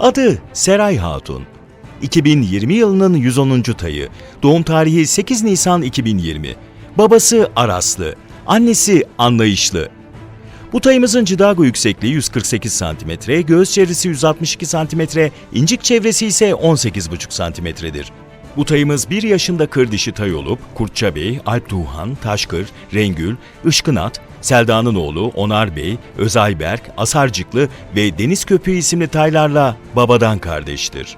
Adı Seray Hatun. 2020 yılının 110. tayı. Doğum tarihi 8 Nisan 2020. Babası Araslı, annesi Anlayışlı. Bu tayımızın cidago yüksekliği 148 cm, göğüs çevresi 162 cm, incik çevresi ise 18,5 cm'dir. Bu tayımız 1 yaşında kır dişi tay olup Kurtça Bey, Alp Tuğhan, Taşkır, Rengül, Işkınat, Selda'nın oğlu Onar Bey, Özayberk, Asarcıklı ve Deniz Köpeği isimli taylarla babadan kardeştir.